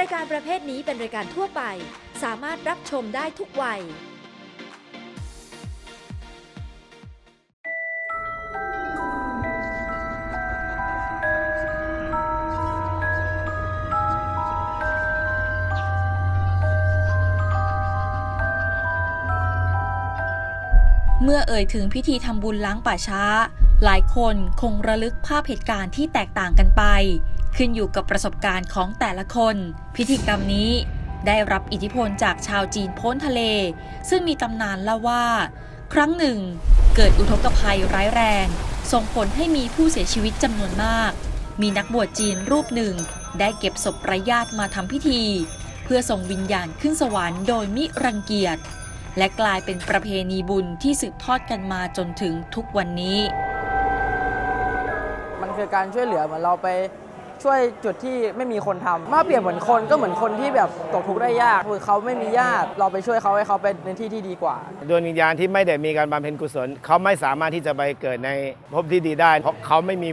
รายการประเภทนี้เป็นรายการทั่วไป สามารถรับชมได้ทุกวัย เมื่อเอ่ยถึงพิธีทำบุญล้างป่าช้า หลายคนคงระลึกภาพเหตุการณ์ที่แตกต่างกันไป ขึ้นอยู่กับประสบการณ์ของแต่ละคน พิธีกรรมนี้ได้รับอิทธิพลจากชาวจีนพ้นทะเล ซึ่งมีตำนานเล่าว่า ครั้งหนึ่ง เกิดอุทกภัยร้ายแรง ส่งผลให้มีผู้เสียชีวิตจำนวนมาก มีนักบวชจีนรูปหนึ่ง ได้เก็บศพไร้ญาติมาทำพิธี เพื่อส่งวิญญาณขึ้นสวรรค์โดยมิรังเกียจและกลายเป็นประเพณีบุญที่สืบทอดกันมาจนถึงทุกวันนี้ มันคือการช่วยเหลือเหมือนเราไป ช่วยจุดที่ไม่มีคนทำมาเปรียบเหมือนคนก็เหมือนคนที่แบบตกทุกข์ได้ยากคือเขาไม่มีญาติเราไปช่วยเขาให้เขาไปในที่ที่ดีกว่า ดวงวิญญาณที่ไม่ได้มีการบำเพ็ญกุศล เขาไม่สามารถที่จะไปเกิดในภพที่ดีได้ เพราะเขาไม่มี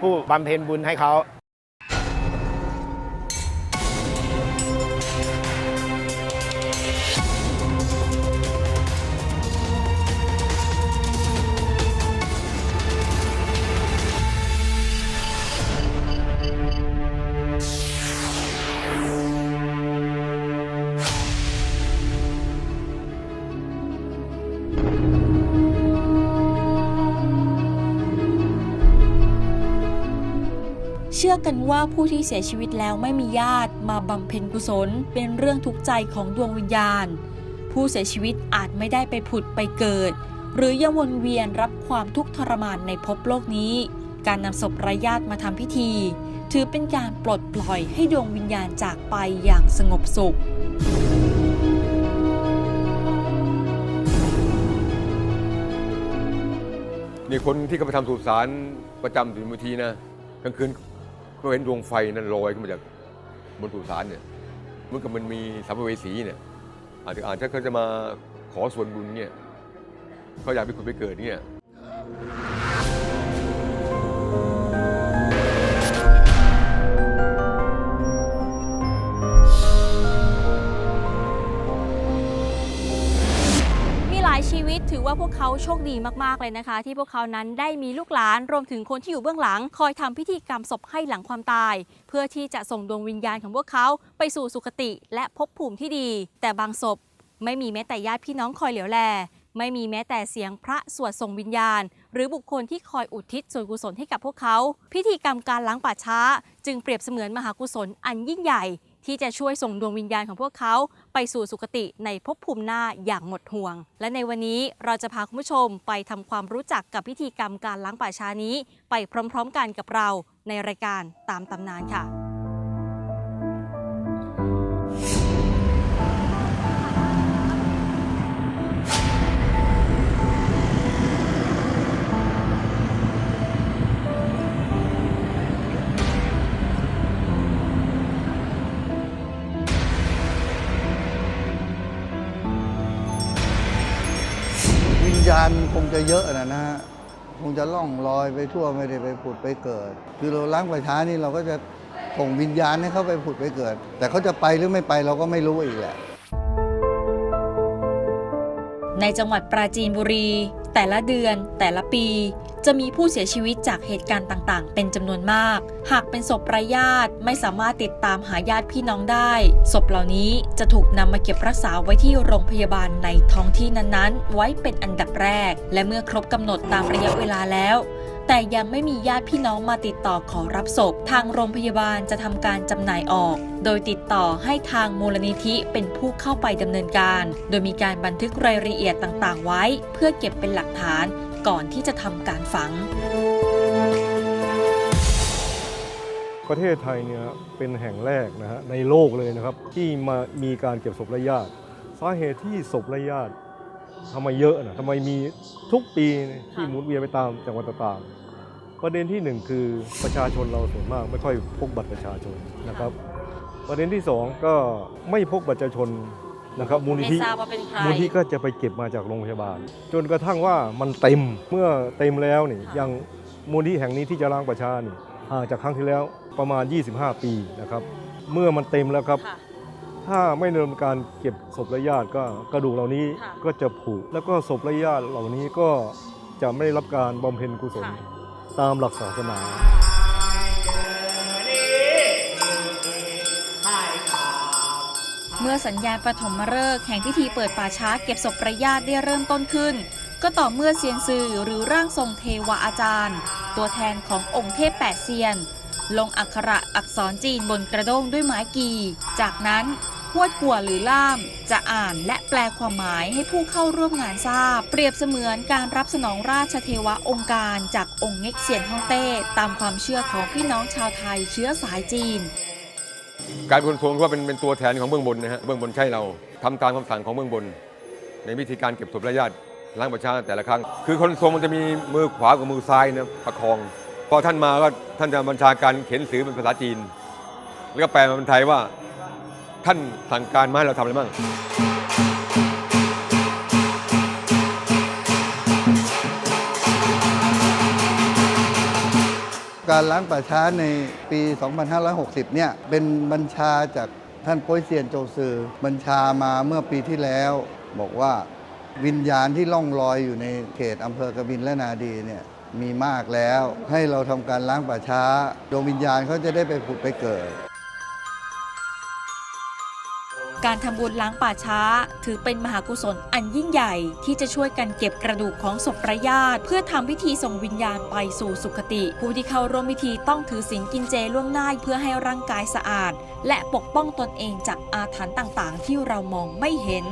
ผู้บำเพ็ญบุญให้เขา เชื่อกันว่าผู้ที่เสียชีวิตแล้วไม่มีญาติมาบำเพ็ญกุศล เป็นเรื่องทุกข์ใจของดวงวิญญาณ ผู้เสียชีวิตอาจไม่ได้ไปผุดไปเกิด หรือยังวนเวียนรับความทุกข์ทรมานในภพโลกนี้ การนำศพไร้ญาติมาทำพิธี ถือเป็นการปลดปล่อยให้ดวงวิญญาณจากไปอย่างสงบสุขนี่คนที่เขาไปทำสุสานประจำถึงบางทีนะกลางคืน ก็เห็นดวงไฟนั้นลอยขึ้นมาจากบนสุสานเนี่ยเหมันกับมันมีสัมภเวสีเนี่ยอาจจะอาจจะเขาจะมาขอส่วนบุญเนี่ยเขาอยากไปขุดไปเกิดเนี่ย ว่าพวกเขาโชคดีมากๆเลยนะคะ ที่พวกเขานั้นได้มีลูกหลานรวมถึงคนที่อยู่เบื้องหลัง คอยทำพิธีกรรมศพให้หลังความตาย เพื่อที่จะส่งดวงวิญญาณของพวกเขาไปสู่สุคติ และภพภูมิที่ดี แต่บางศพไม่มีแม้แต่ญาติพี่น้องคอยเหลียวแลไม่มีแม้แต่เสียงพระสวดส่งวิญญาณ หรือบุคคลที่คอยอุทิศส่วนกุศลให้กับพวกเขา พิธีกรรมการล้างป่าช้า จึงเปรียบเสมือนมหากุศลอันยิ่งใหญ่ ที่จะช่วยส่งดวงวิญญาณของพวกเขา ไปสู่สุคติในภพภูมิหน้าอย่างหมดห่วง และในวันนี้เราจะพาคุณผู้ชมไปทำความรู้จักกับพิธีกรรมการล้างป่าช้านี้ ไปพร้อมๆ กันกับเราในรายการตามตำนานค่ะ เยอะนะนะฮะคงจะล่องลอยไปทั่วไม่ได้ไปผุดไปเกิด คือเราล้างประช้านี่เราก็จะส่งวิญญาณให้เขาไปผุดไปเกิด แต่เขาจะไปหรือไม่ไปเราก็ไม่รู้อีกแหละในจังหวัดปราจีนบุรี แต่ละเดือนแต่ละปี จะมีผู้เสียชีวิตจากเหตุการณ์ต่างๆ เป็นจำนวนมาก หากเป็นศพไร้ญาติไม่สามารถติดตามหาญาติพี่น้องได้ ศพเหล่านี้จะถูกนำมาเก็บรักษาไว้ที่โรงพยาบาลในท้องที่นั้นๆ ไว้เป็นอันดับแรก และเมื่อครบกำหนดตามระยะเวลาแล้ว แต่ยังไม่มีญาติพี่น้องมาติดต่อขอรับศพ ทางโรงพยาบาลจะทำการจำหน่ายออก โดยติดต่อให้ทางมูลนิธิเป็นผู้เข้าไปดำเนินการ โดยมีการบันทึกรายละเอียดต่างๆ ไว้ เพื่อเก็บเป็นหลักฐานก่อนที่จะทำการฝัง ประเทศไทยเนี่ยเป็นแห่งแรกนะฮะในโลกเลยนะครับ ที่มามีการเก็บศพไร้ญาติสาเหตุที่ศพไร้ญาติทำไมเยอะนะทำไมมีทุกปีที่หมุนเวียนไปตามจังหวัดต่างๆ ประเด็นที่หนึ่งคือประชาชนเราส่วนมากไม่ค่อยพกบัตรประชาชนนะครับ ประเด็นที่สองก็ไม่พกบัตรประชาชนนะครับมูลนิธิไม่ทราบว่าเป็นใคร มูลนิธิก็จะไปเก็บมาจากโรงพยาบาล จนกระทั่งว่ามันเต็มเมื่อเต็มแล้วนี่ยังมูลนิธิแห่งนี้ที่จะล้างประชานี่ห่างจากครั้งที่แล้วประมาณ 25 ปีนะครับเมื่อมันเต็มแล้วครับ ค่ะ ถ้าไม่ดำเนินการเก็บศพและญาติก็กระดูกเหล่านี้ค่ะก็จะผุแล้วก็ศพและญาติเหล่านี้ก็จะไม่ได้รับการบำเพ็ญกุศลค่ะ ตามหลักศาสนาเมื่อสัญญาณปฐมฤกษ์แห่งพิธีเปิดป่าช้าเก็บศพประญาติได้เริ่มต้นขึ้น ก็ต่อเมื่อเซียนซือหรือร่างทรงเทวาอาจารย์ ตัวแทนขององค์เทพแปดเซียน ลงอักขระอักษรจีนบนกระด้งด้วยไม้กี จากนั้น หวดกัวหรือล่าม จะอ่านและแปลความหมายให้ผู้เข้าร่วมงานทราบ เปรียบเสมือนการรับสนองราชเทวะองค์การจากองค์เง็กเซียนฮ่องเต้ตามความเชื่อของพี่น้องชาวไทยเชื้อสายจีน การคนทวงว่าเป็นเป็นตัวแทนของเบื้องบนนะฮะเบื้องบนใช่เราทำตามคำสั่งของเบื้องบน ในวิธีการเก็บศพและญาติล้างประชาแต่ละครั้ง คือคนทรงมันจะมีมือขวากับมือซ้ายนะประคองพอท่านมาก็ท่านจะบัญชาการเขียนสือเป็นภาษาจีน แล้วก็แปลมาเป็นไทยว่า ท่านสั่งการมาให้เราทำอะไรบ้างการล้างป่าช้าในปี 2560 เนี่ย เป็นบัญชาจากท่านโป้ยเซียนโจซือ บัญชามาเมื่อปีที่แล้ว บอกว่าวิญญาณที่ล่องลอยอยู่ในเขตอำเภอกบินและนาดีเนี่ยมีมากแล้ว ให้เราทำการล้างป่าช้าดวงวิญญาณเขาจะได้ไปผุดไปเกิด การทำบุญล้างป่าช้า ถือเป็นมหากุศลอันยิ่งใหญ่ ที่จะช่วยกันเก็บกระดูกของศพประญาติ เพื่อทำพิธีส่งวิญญาณไปสู่สุคติ ผู้ที่เข้าร่วมพิธีต้องถือศีลกินเจล่วงหน้าเพื่อให้ร่างกายสะอาด และปกป้องตนเองจากอาถรรพ์ต่างๆ ที่เรามองไม่เห็น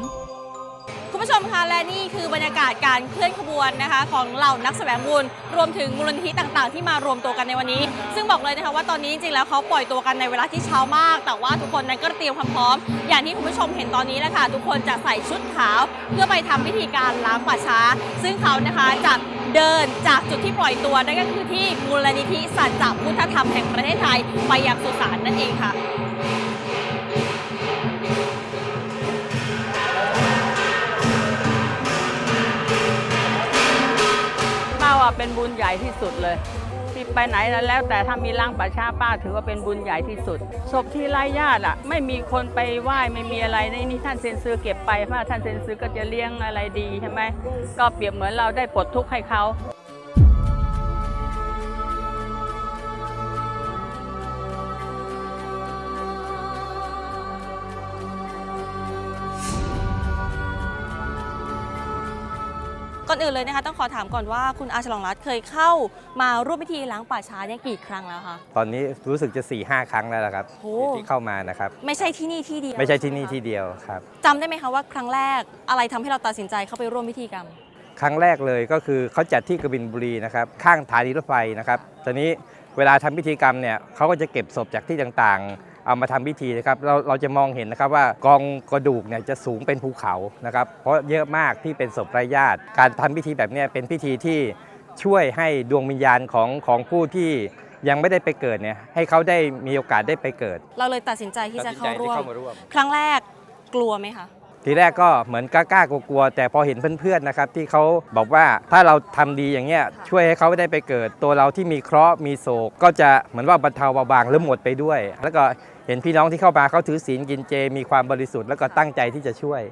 คุณผู้ชมคะและนี่คือบรรยากาศการเคลื่อนขบวนนะคะ ของเหล่านักแสวงบุญรวมถึงมูลนิธิต่างๆ ที่มารวมตัวกันในวันนี้ ซึ่งบอกเลยนะคะว่าตอนนี้จริงๆแล้วเขาปล่อยตัวกันในเวลาที่เช้ามาก แต่ว่าทุกคนนั้นก็เตรียมความพร้อม อย่างที่คุณผู้ชมเห็นตอนนี้แหละค่ะทุกคนจะใส่ชุดขาว เพื่อไปทำพิธีการล้างป่าช้า ซึ่งเขานะคะจะเดินจากจุดที่ปล่อยตัวนั่นก็คือที่มูลนิธิสัจจพุทธธรรมแห่งประเทศไทยไปยังสุสานนั่นเองค่ะ เป็นบุญใหญ่ที่สุดเลย ที่ไปไหนแล้วแต่ถ้ามีร่างป่าช้าป้าถือว่าเป็นบุญใหญ่ที่สุดศพที่ไร้ญาติอะ ไม่มีคนไปไหว้ไม่มีอะไรในนี่ท่านเซนซือเก็บไปเพราะท่านเซนซือก็จะเลี้ยงอะไรดีใช่ไหมก็เปรียบเหมือนเราได้ปลดทุกข์ให้เขา อนอื่นเลยนะคะต้องขอถามก่อนว่าคุณอาฉลองรัตน์เคยเข้ามาร่วมพิธีล้างป่าช้าเนี่ยกี่ครั้งแล้วคะ ตอนนี้รู้สึกจะ4ี่ห้าครั้งแล้วล่ะครับโอ้ ที่เข้ามานะครับ ไม่ใช่ที่นี่ที่เดียวไม่ใช่ที่นี่ที่เดียวครับ จำได้ไหมคะว่าครั้งแรกอะไรทำให้เราตัดสินใจเข้าไปร่วมพิธีกรรม ครั้งแรกเลยก็คือเขาจัดที่กบินบุรีนะครับ ข้างสถานีรถไฟนะครับ ตอนนี้เวลาทำพิธีกรรมเนี่ยเขาก็จะเก็บศพจากที่ต่างๆ เอามาทำพิธีนะครับเราเราจะมองเห็นนะครับว่ากองกระดูกเนี่ยจะสูงเป็นภูเขานะครับเพราะเยอะมากที่เป็นศพไร้ญาติ การทำพิธีแบบเนี้ยเป็นพิธีที่ช่วยให้ดวงวิญญาณของของผู้ที่ยังไม่ได้ไปเกิดเนี่ยให้เขาได้มีโอกาสได้ไปเกิด เราเลยตัดสินใจที่จะเข้าร่วมตัดสินใจที่เข้ามาร่วมครั้งแรกกลัวไหมคะทีแรกก็เหมือนกล้าๆกลัวๆแต่พอเห็นเพื่อนๆนะครับที่เขาบอกว่าถ้าเราทำดีอย่างเงี้ยช่วยให้เขาได้ไปเกิด ตัวเราที่มีเคราะห์มีโศก ก็จะเหมือนว่าบรรเทาเบาบางหรือหมดไปด้วย แล้วก็ เห็นพี่น้องที่เข้ามาเขาถือศีลกินเจ มีความบริสุทธิ์แล้วก็ตั้งใจที่จะช่วย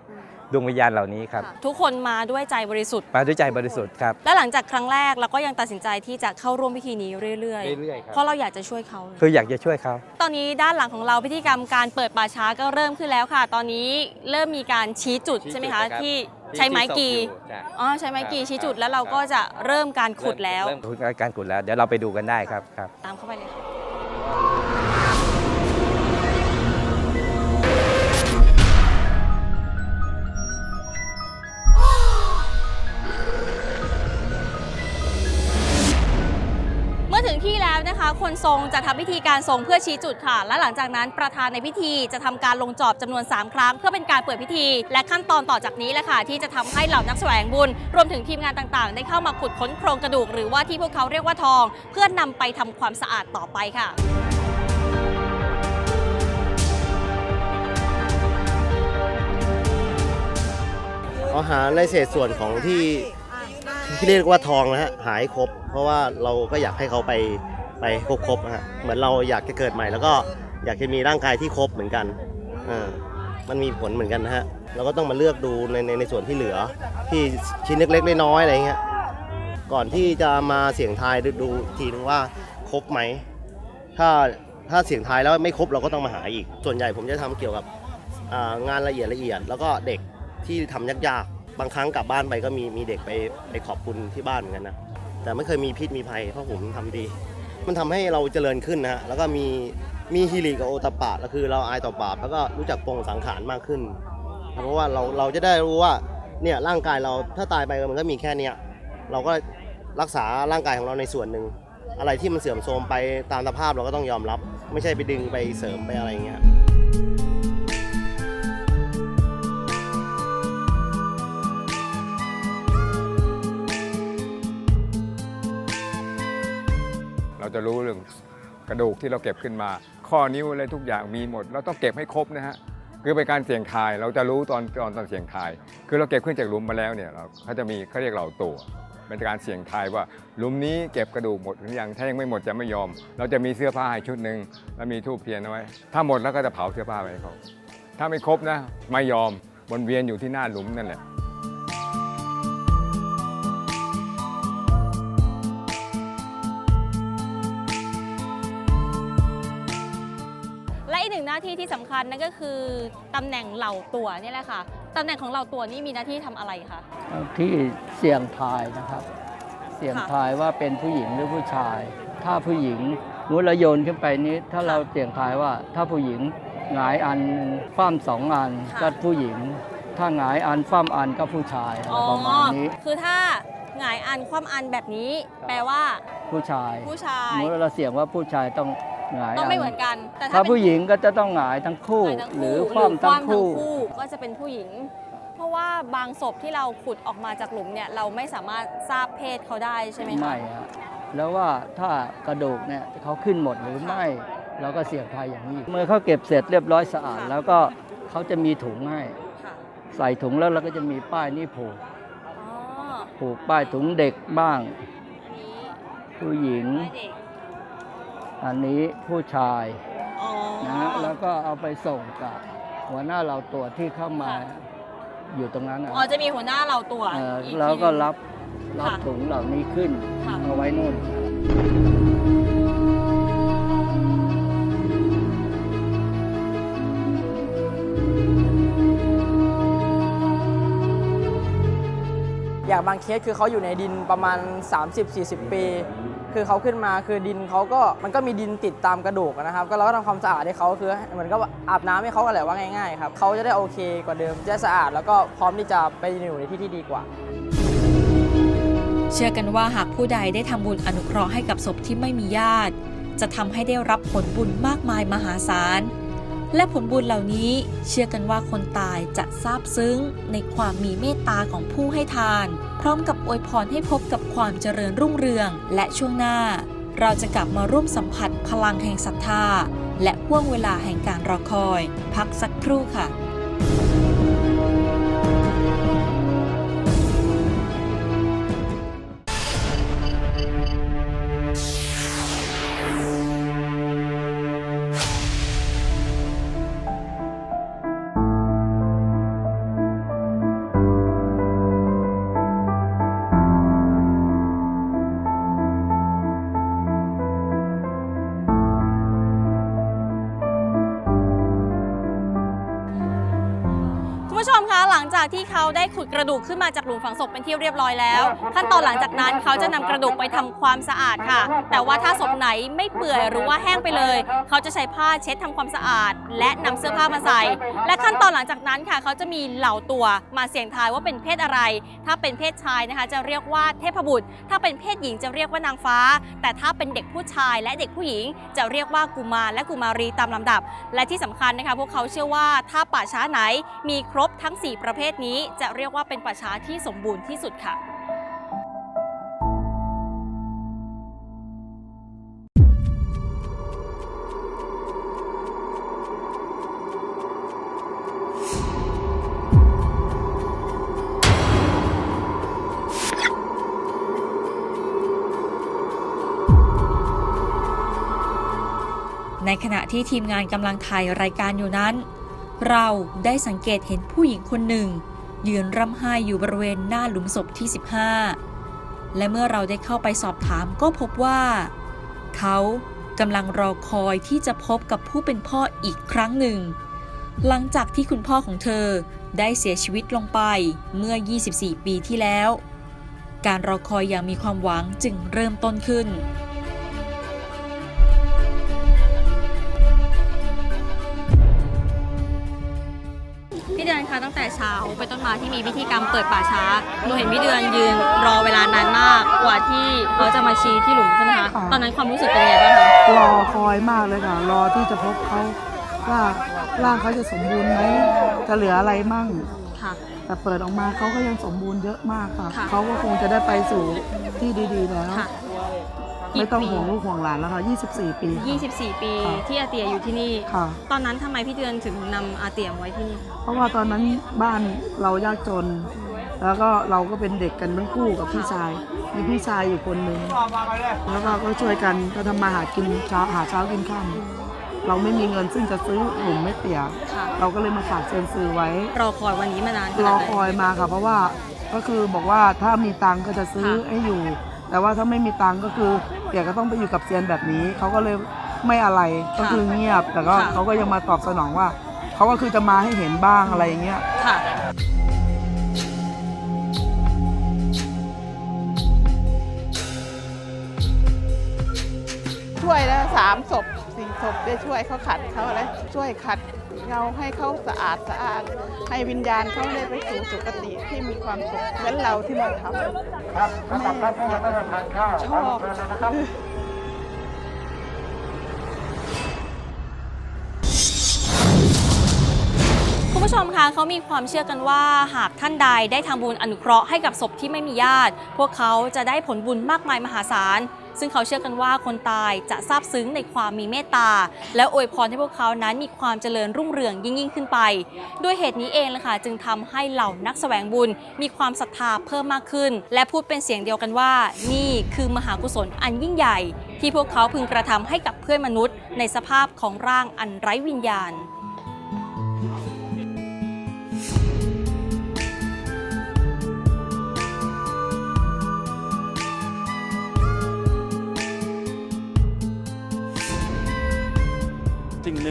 ดวงวิญญาณเหล่านี้ครับ ทุกคนมาด้วยใจบริสุทธิ์มาด้วยใจบริสุทธิ์ครับ และหลังจากครั้งแรกเราก็ยังตัดสินใจที่จะเข้าร่วมพิธีนี้เรื่อยเรื่อยๆครับ เพราะเราอยากจะช่วยเขาคืออยากจะช่วยเขาตอนนี้ด้านหลังของเราพิธีกรรมการเปิดป่าช้าก็เริ่มขึ้นแล้วค่ะ ตอนนี้เริ่มมีการชี้จุดใช่ไหมคะที่ใช้ไม้กีอ๋อใช้ไม้กีชี้จุดแล้วเราก็จะเริ่มการขุดแล้วเริ่มการขุดแล้วเดี๋ยวเราไปดูกันได้ครับครับ ตามเข้าไปเลย แล้วนะคะ คนทรงจะทำพิธีการทรงเพื่อชี้จุดค่ะ และหลังจากนั้นประธานในพิธีจะทำการลงจอบจำนวน 3 ครั้ง เพื่อเป็นการเปิดพิธี และขั้นตอนต่อจากนี้แหละค่ะ ที่จะทำให้เหล่านักแสวงบุญ รวมถึงทีมงานต่างๆ ได้เข้ามาขุดค้นโครงกระดูก หรือว่าที่พวกเขาเรียกว่าทอง เพื่อนำไปทำความสะอาดต่อไปค่ะเอาหาในเศษส่วนของที่ที่เรียกว่าทองนะฮะหายครบ เพราะว่าเราก็อยากให้เขาไป ไปครบๆนะฮะเหมือนเราอยากจะเกิดใหม่ แล้วก็อยากจะมีร่างกายที่ครบเหมือนกันเออมันมีผลเหมือนกันนะฮะเราก็ต้องมาเลือกดูในในในส่วนที่เหลือที่ชิ้นเล็กๆน้อยๆอะไรเงี้ยก่อนที่จะมาเสี่ยงทายดูดูทีนึงว่าครบไหมถ้าถ้าเสี่ยงทายแล้วไม่ครบเราก็ต้องมาหาอีก ส่วนใหญ่ผมจะทำเกี่ยวกับงานละเอียดละเอียด แล้วก็เด็กที่ทำยากๆ บางครั้งกลับบ้านไปก็มีมีเด็กไปไปขอบคุณที่บ้านเหมือนกันนะ แต่ไม่เคยมีพิษมีภัยเพราะผมทำดี มันทำให้เราเจริญขึ้นนะฮะแล้วก็มีมีฮิริกับโอตปปะก็คือเราอายต่อบาปแล้วก็รู้จักปรงสังขารมากขึ้น เพราะว่าเราเราจะได้รู้ว่าเนี่ยร่างกายเราถ้าตายไปมันก็มีแค่เนี้ยเราก็รักษาร่างกายของเราในส่วนหนึ่งอะไรที่มันเสื่อมโทรมไปตามสภาพเราก็ต้องยอมรับ ไม่ใช่ไปดึงไปเสริมไปอะไรอย่างเงี้ย เราจะรู้เรื่องกระดูกที่เราเก็บขึ้นมา ข้อนิ้วอะไรทุกอย่างมีหมด เราต้องเก็บให้ครบนะฮะคือเป็นการเสี่ยงทายเราจะรู้ตอนตอนตอนเสี่ยงทาย คือเราเก็บขึ้นจากหลุมมาแล้วเนี่ยเราเขาจะมีเขาเรียกเราตัวเป็นการเสี่ยงทายว่าหลุมนี้เก็บกระดูกหมดหรือยังถ้ายังไม่หมดจะไม่ยอม เราจะมีเสื้อผ้าให้ชุดหนึ่งแล้วมีทูบเทียนเอาไว้ ถ้าหมดแล้วก็จะเผาเสื้อผ้าไปให้เขาถ้าไม่ครบนะไม่ยอมวนเวียนอยู่ที่หน้าหลุมนั่นแหละาที่ที่สำคัญนั่นก็คือตำแหน่งเหล่าตัวนี่แหละค่ะตำแหน่งของเหล่าตัวนี่มีหน้าที่ทำอะไรคะที่เสี่ยงทายนะครับ เสี่ยงทายว่าเป็นผู้หญิงหรือผู้ชาย ถ้าผู้หญิงมุดเราโยนขึ้นไปนี้ ถ้าเราเสี่ยงทายว่า ถ้าผู้หญิงหงายอันคว่ำสองอันก็ผู้หญิง ถ้าหงายอันคว่ำอันก็ผู้ชายอะไรประมาณนี้คือถ้าหงายอันคว่ำอันแบบนี้ แปลว่า ผู้ชายผู้ชายสมมุติเราเสี่ยงว่าผู้ชายต้อง หงายต้องไม่เหมือนกัน แต่ถ้าเป็นผู้หญิงก็จะต้องหงายทั้งคู่ หงายทั้งหรือคู่คว่ำทั้งคู่ ก็จะเป็นผู้หญิง เพราะว่าบางศพที่เราขุดออกมาจากหลุมเนี่ยเราไม่สามารถทราบเพศเขาได้ใช่ไหมคะ ไม่ฮะแล้วว่าถ้ากระดูกเนี่ยเขาขึ้นหมดหรือไม่เราก็เสี่ยงทายอย่างนี้ เมื่อเขาเก็บเสร็จเรียบร้อยสะอาดแล้วก็เขาจะมีถุงให้ ค่ะใส่ถุงแล้วเราก็จะมีป้ายนี่ผูกอ๋อผูกป้ายถุงเด็กบ้าง อันนี้ผู้หญิง ไม่เด็ก อันนี้ผู้ชายอ๋อนะฮะแล้วก็เอาไปส่งกับหัวหน้าเราตัวที่เข้ามาอยู่ตรงนั้นนะอ๋อจะมีหัวหน้าเราตัวเอ่ออีแล้วก็ทีหนึ่งรับรับค่ะถุงเหล่านี้ขึ้นค่ะเอาไว้นู่นอย่างบางเคสคือเขาอยู่ในดินประมาณ 30-40 ปี คือเขาขึ้นมาคือดินเขาก็มันก็มีดินติดตามกระดูกนะครับ ก็เราก็ทำความสะอาดให้เขาคือเหมือนก็อาบน้ำให้เขาอะไรว่าง่ายๆครับเขาจะได้โอเคกว่าเดิมจะสะอาด แล้วก็พร้อมที่จะไปอยู่ในที่ที่ดีกว่าเชื่อกันว่าหากผู้ใดได้ทำบุญอนุเคราะห์ให้กับศพที่ไม่มีญาติ จะทำให้ได้รับผลบุญมากมายมหาศาล และผลบุญเหล่านี้เชื่อกันว่าคนตายจะซาบซึ้ง ในความมีเมตตาของผู้ให้ทาน พร้อมกับอวยพรให้พบกับความเจริญรุ่งเรือง และช่วงหน้า เราจะกลับมาร่วมสัมผัสพลังแห่งศรัทธา และห่วงเวลาแห่งการรอคอย พักสักครู่ค่ะ คะ หลังจากที่เขาได้ขุดกระดูกขึ้นมาจากหลุมฝังศพเป็นที่เรียบร้อยแล้ว ขั้นตอนหลังจากนั้นเขาจะนำกระดูกไปทำความสะอาดค่ะ แต่ว่าถ้าศพไหนไม่เปื่อยหรือว่าแห้งไปเลย เขาจะใช้ผ้าเช็ดทำความสะอาด และนำเสื้อผ้ามาใส่ และขั้นตอนหลังจากนั้นค่ะเขาจะมีเหล่าตัวมาเสี่ยงทายว่าเป็นเพศอะไร ถ้าเป็นเพศชายนะคะ จะเรียกว่าเทพบุตร ถ้าเป็นเพศหญิงจะเรียกว่านางฟ้า แต่ถ้าเป็นเด็กผู้ชายและเด็กผู้หญิง จะเรียกว่ากุมารและกุมารีตามลำดับ และที่สำคัญนะคะ พวกเขาเชื่อว่าถ้าป่าช้าไหนมีครบทั้ง 4 ประเภทนี้จะเรียกว่าเป็นป่าช้าที่สมบูรณ์ที่สุดค่ะในขณะที่ทีมงานกำลังถ่ายรายการอยู่นั้น เราได้สังเกตเห็นผู้หญิงคนหนึ่ง ยืนร่ำไห้อยู่บริเวณหน้าหลุมศพที่ 15 และเมื่อเราได้เข้าไปสอบถามก็พบว่า เขากำลังรอคอยที่จะพบกับผู้เป็นพ่ออีกครั้งหนึ่ง หลังจากที่คุณพ่อของเธอได้เสียชีวิตลงไปเมื่อ 24 ปีที่แล้ว การรอคอยอย่างมีความหวังจึงเริ่มต้นขึ้น ตั้งแต่เช้าไปต้นมาที่มีพิธีกรรมเปิดป่าช้าหนูเห็นพี่เดือนยืนรอเวลานานมากกว่าที่เขาจะมาชี้ที่หลุมใช่ไหมคะค่ะตอนนั้นความรู้สึกเป็นยังไงบ้างคะรอคอยมากเลยค่ะ รอที่จะพบเขาว่าร่างเขาจะสมบูรณ์ไหมจะเหลืออะไรมั่งค่ะ แต่เปิดออกมาเขาก็ยังสมบูรณ์เยอะมากค่ะค่ะเขาก็คงจะได้ไปสู่ที่ดีๆแล้ว ค่ะไม่ต้องห่วงลูกห่วงหลานแล้วค่ะ 24 ปีค่ะ 24 ปีค่ะที่อาเตียอยู่ที่นี่ ค่ะ ตอนนั้นทำไมพี่เดือนถึงนำอาเตียมาไว้ที่นี่เพราะว่าตอนนั้นบ้านเรายากจน แล้วก็เราก็เป็นเด็กกันทั้งคู่กับพี่ชายมีพี่ชายอยู่คนหนึ่งแล้วก็ก็ช่วยกันก็ทำมาหากินเช้าหาเช้ากินค่ำเราไม่มีเงินซึ่งจะซื้อหลุมไม่เตี่ยค่ะเราก็เลยมาฝากเซียนซื้อไว้ รอคอยวันนี้มานานขรนาอดไหน คอยมาค่ะ เพราะว่าก็คือบอกว่าถ้ามีตังค์ก็จะซื้อค่ะ ให้อยู่ แต่ว่าถ้าไม่มีตังค์ก็คือเตี่ยก็ต้องไปอยู่กับเซียนแบบนี้ เขาก็เลยไม่อะไรก็คือเงียบ แต่ก็เขาก็ยังมาตอบสนองว่าเขาก็คือจะมาให้เห็นบ้างอะไรอย่างเงี้ยค่ะช่วยแล้วสามศพสี่ศพได้ช่วยเขาขัดเขาอะไรช่วยขัด เงาให้เขาสะอาดสะอาด ให้วิญญาณเขาได้ไปสู่สุคติที่มีความสุขเหมือนเราที่มาทำแม่ชอบคุณผู้ชมคะเขามีความเชื่อกันว่า หากท่านใดได้ทำบุญอนุเคราะห์ให้กับศพที่ไม่มีญาติ พวกเขาจะได้ผลบุญมากมายมหาศาล ซึ่งเขาเชื่อกันว่าคนตายจะซาบซึ้งในความมีเมตตา และอวยพรให้พวกเขานั้นมีความเจริญรุ่งเรืองยิ่งยิ่งขึ้นไป ด้วยเหตุนี้เองเลยค่ะจึงทำให้เหล่านักแสวงบุญมีความศรัทธาเพิ่มมากขึ้น และพูดเป็นเสียงเดียวกันว่า นี่คือมหากุศลอันยิ่งใหญ่ ที่พวกเขาพึงกระทำให้กับเพื่อนมนุษย์ ในสภาพของร่างอันไร้วิญญาณ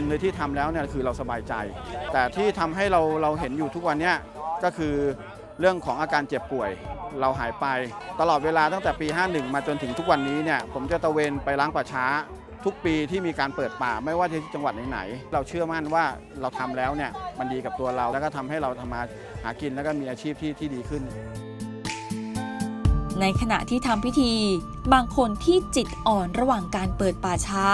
งหนึ่งเลยที่ทำแล้วเนี่ยคือเราสบายใจ แต่ที่ทำให้เราเราเห็นอยู่ทุกวันเนี้ยก็คือเรื่องของอาการเจ็บป่วย เราหายไปตลอดเวลาตั้งแต่ปี 51 มาจนถึงทุกวันนี้เนี่ยผมจะตะเวนไปล้างป่าช้า ทุกปีที่มีการเปิดป่าไม่ว่าจะที่จังหวัดไหนๆเราเชื่อมั่นว่าเราทำแล้วเนี่ยมันดีกับตัวเราแล้วก็ทำให้เราทำมาหากินแล้วก็มีอาชีพที่ที่ดีขึ้นในขณะที่ทำพิธี บางคนที่จิตอ่อนระหว่างการเปิดป่าช้า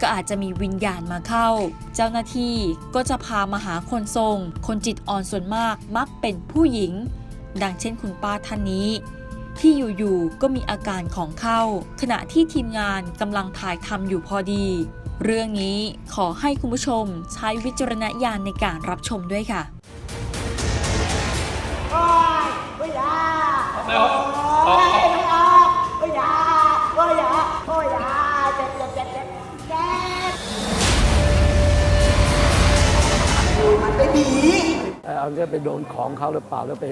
ก็อาจจะมีวิญญาณมาเข้า เจ้าหน้าที่ก็จะพามาหาคนทรง คนจิตอ่อนส่วนมากมักเป็นผู้หญิง ดังเช่นคุณป้าท่านนี้ ที่อยู่ๆก็มีอาการของเข้า ขณะที่ทีมงานกำลังถ่ายทำอยู่พอดี เรื่องนี้ขอให้คุณผู้ชมใช้วิจารณญาณในการรับชมด้วยค่ะเอา เนี่ยไปโดนของเขาหรือเปล่าแล้วไป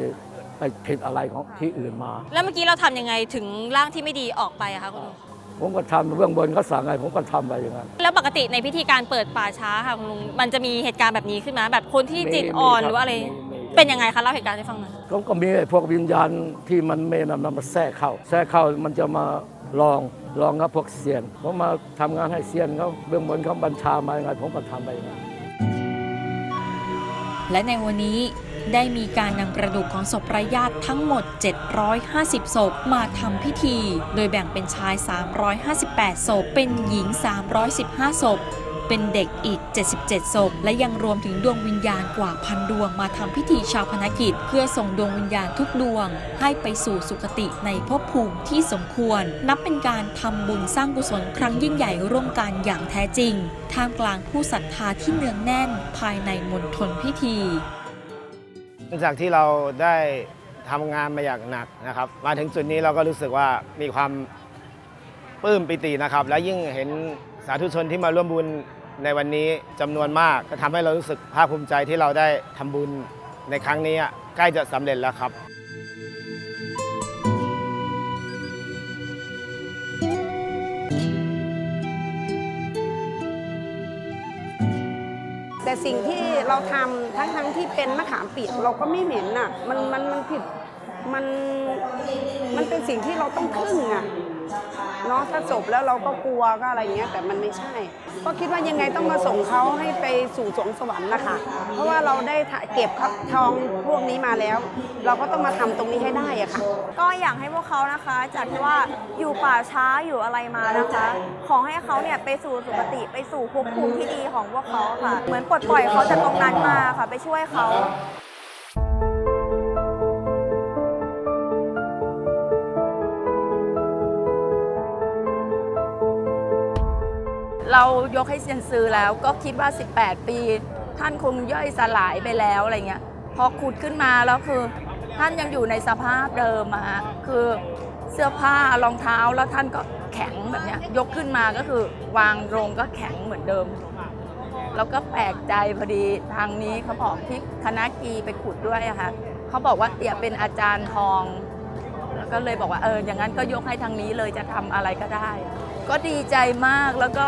ไปผิดอะไรของที่อื่นมา แล้วเมื่อกี้เราทำยังไงถึงร่างที่ไม่ดีออกไปอะคะคุณลุงผมก็ทำเบื้องบนเขาสั่งไงผมก็ทำไปอย่างนั้นแล้วปกติในพิธีการเปิดป่าช้าค่ะคุณลุงมันจะมีเหตุการณ์แบบนี้ขึ้นมา แบบคนที่จิตอ่อนหรือว่าอะไร เป็นยังไงคะเล่าเหตุการณ์ให้ฟังหน่อยเขาก็มีไอ้พวกวิญญาณที่มันไม่นำนำมาแทรกเข้าแทรกเข้ามันจะมาลองลองกับพวกเซียนผมมาทำงานให้เซียนเขาเบื้องบนเขาบัญชามาอย่างไงผมก็ทำไปอย่างนั้น และในวันนี้ได้มีการนำกระดูกของศพไร้ญาติทั้งหมด 750 ศพมาทำพิธี โดยแบ่งเป็นชาย 358 ศพ เป็นหญิง 315 ศพ เป็นเด็กอีก 77 ศพ และยังรวมถึงดวงวิญญาณกว่าพันดวงมาทำพิธีชาวพนกิจ เพื่อส่งดวงวิญญาณทุกดวง ให้ไปสู่สุคติในภพภูมิที่สมควร นับเป็นการทำบุญสร้างกุศลครั้งยิ่งใหญ่ร่วมกันอย่างแท้จริง ท่ามกลางผู้ศรัทธาที่เนืองแน่นภายในมณฑลพิธีหลังจากที่เราได้ทำงานมาอย่างหนักนะครับ มาถึงจุดนี้เราก็รู้สึกว่ามีความปลื้มปิตินะครับ และยิ่งเห็น สาธุชนที่มาร่วมบุญในวันนี้จำนวนมากก็ทำให้เรารู้สึกภาคภูมิใจที่เราได้ทำบุญในครั้งนี้ใกล้จะสำเร็จแล้วครับแต่สิ่งที่เราทำทั้งทั้งๆที่เป็นมะขามเปียกเราก็ไม่เหม็นน่ะ มันมันมันผิดมันมันเป็นสิ่งที่เราต้องพึ่งอะ เนาะถ้าจบแล้วเราก็กลัวก็อะไรเงี้ยแต่มันไม่ใช่ ก็คิดว่ายังไงต้องมาส่งเขาให้ไปสู่สวงสวรรค์นะคะเพราะว่าเราได้เก็บทองพวกนี้มาแล้ว เราก็ต้องมาทำตรงนี้ให้ได้อะค่ะ ก็อยากให้พวกเขานะคะจากที่ว่าอยู่ป่าช้าอยู่อะไรมานะคะ ขอให้เขาเนี่ยไปสู่สุคติไปสู่ภพภูมิที่ดีของพวกเขาค่ะ เหมือนปลดปล่อยเขาจากตรงนั้นมาค่ะ ไปช่วยเขา เรายกให้เซียนซือแล้วก็คิดว่า 18 ปี ท่านคงย่อยสลายไปแล้วอะไรเงี้ยพอขุดขึ้นมาแล้วคือ ท่านยังอยู่ในสภาพเดิมอะฮะคือเสื้อผ้ารองเท้าแล้วท่านก็แข็งแบบเนี้ยยกขึ้นมาก็คือวางลงก็แข็งเหมือนเดิม แล้วก็แปลกใจพอดีทางนี้เขาบอกที่คณะกีไปขุดด้วยอะค่ะเขาบอกว่าเตี่ยเป็นอาจารย์ทองแล้วก็เลยบอกว่าเอออย่างนั้นก็ยกให้ทางนี้เลยจะทำอะไรก็ได้ ก็ดีใจมากแล้วก็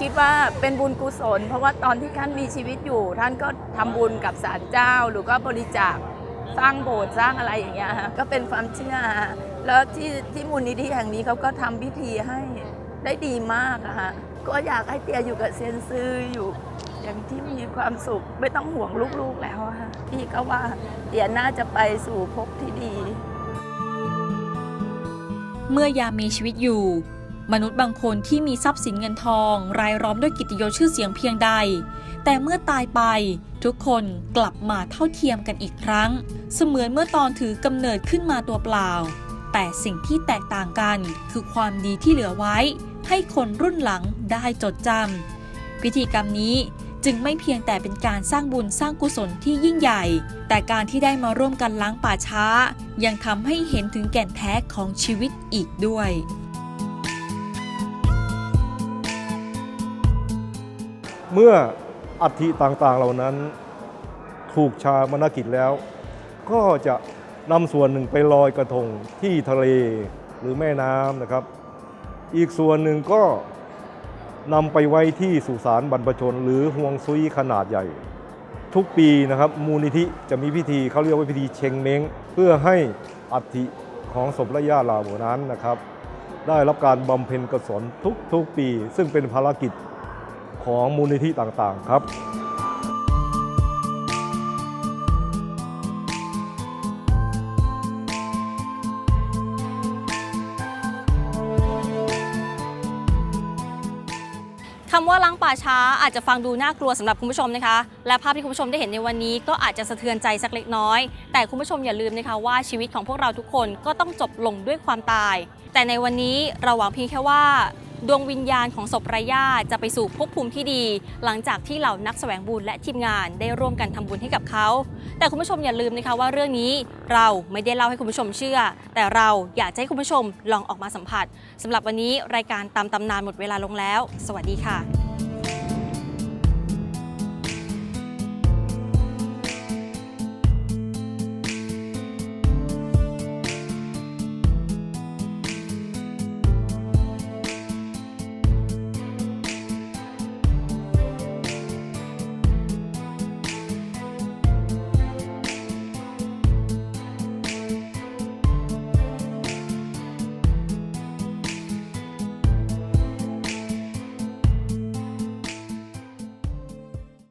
คิดว่าเป็นบุญกุศล เพราะว่าตอนที่ท่านมีชีวิตอยู่ ท่านก็ทำบุญกับศาลเจ้า หรือก็บริจาคสร้างโบสถ์สร้างอะไรอย่างเงี้ยฮะก็เป็นความเชื่อ แล้วที่ที่มูลนิธิแห่งนี้เขาก็ทำพิธีให้ได้ดีมากอะฮะก็อยากให้เตียอยู่กับเซียนซืออยู่ อย่างที่มีความสุขไม่ต้องห่วงลูกๆแล้วฮะพี่ก็ว่าเตียน่าจะไปสู่ภพที่ดี เมื่อยามมีชีวิตอยู่ มนุษย์บางคนที่มีทรัพย์สินเงินทอง รายล้อมด้วยกิตติยศชื่อเสียงเพียงใด แต่เมื่อตายไปทุกคนกลับมาเท่าเทียมกันอีกครั้ง เสมือนเมื่อตอนถือกำเนิดขึ้นมาตัวเปล่า แต่สิ่งที่แตกต่างกันคือความดีที่เหลือไว้ ให้คนรุ่นหลังได้จดจำพิธีกรรมนี้จึงไม่เพียงแต่เป็นการสร้างบุญสร้างกุศลที่ยิ่งใหญ่ แต่การที่ได้มาร่วมกันล้างป่าช้า ยังทำให้เห็นถึงแก่นแท้ของชีวิตอีกด้วย เมื่ออัฐิต่างๆเหล่านั้นถูกชามนกิจแล้ว ก็จะนำส่วนหนึ่งไปลอยกระทงที่ทะเลหรือแม่น้ำนะครับ อีกส่วนหนึ่งก็นำไปไว้ที่สุสานบรรพชน หรือห่วงซุยขนาดใหญ่ ทุกปีนะครับมูลนิธิจะมีพิธีเขาเรียกว่าพิธีเชงเม้ง เพื่อให้อัฐิของศพและญาติเหล่านั้นนะครับ ได้รับการบำเพ็ญกุศลทุกๆปี ซึ่งเป็นภารกิจ ของมูลนิธิต่างๆครับคำว่าล้างป่าช้าอาจจะฟังดูน่ากลัวสำหรับคุณผู้ชมนะคะ และภาพที่คุณผู้ชมได้เห็นในวันนี้ก็อาจจะสะเทือนใจสักเล็กน้อย แต่คุณผู้ชมอย่าลืมนะคะว่าชีวิตของพวกเราทุกคนก็ต้องจบลงด้วยความตาย แต่ในวันนี้เราหวังเพียงแค่ว่า ดวงวิญญาณของศพไร้ญาติจะไปสู่ภพภูมิที่ดี หลังจากที่เหล่านักแสวงบุญและทีมงานได้ร่วมกันทำบุญให้กับเขา แต่คุณผู้ชมอย่าลืมนะคะว่าเรื่องนี้เราไม่ได้เล่าให้คุณผู้ชมเชื่อ แต่เราอยากให้คุณผู้ชมลองออกมาสัมผัสสำหรับวันนี้รายการตามตำนานหมดเวลาลงแล้ว สวัสดีค่ะ